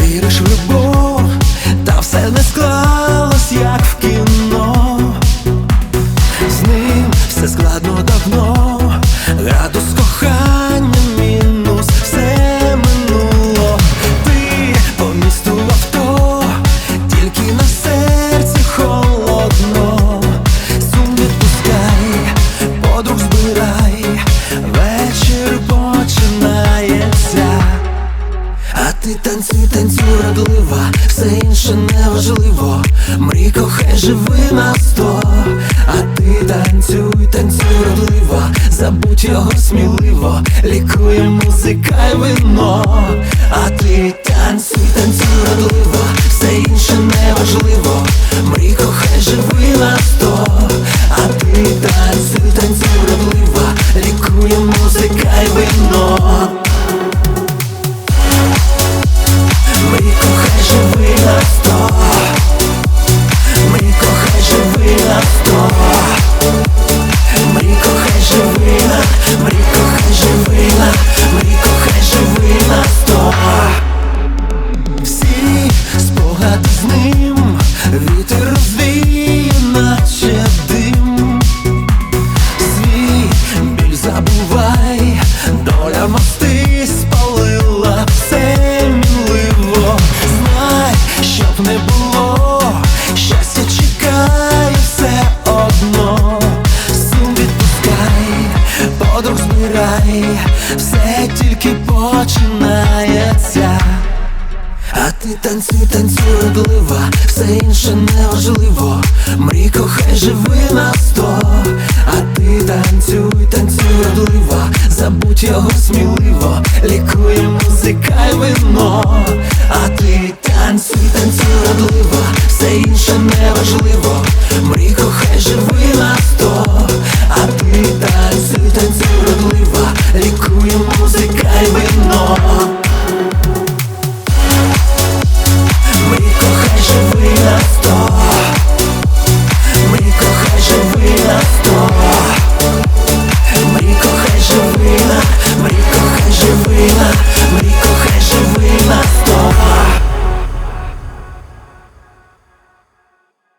Віриш в любов Танцюй, танцюй радлива, все інше неважливо. Мрій, кохай, живи на сто. А ти танцюй, танцюй радлива, забудь його сміливо, лікує музика й вино. А ти танцюй, танцюй радлива, подруг збирай, все тільки починається. А ти танцюй, танцюй радлива, все інше неважливо. Мрій, кохай, живи на сто. А ти танцюй, танцюй радлива, забудь його сміливо, лікує музика й вино. А ти танцюй, танцюй радлива, все інше неважливо. Мрій, кохай, живи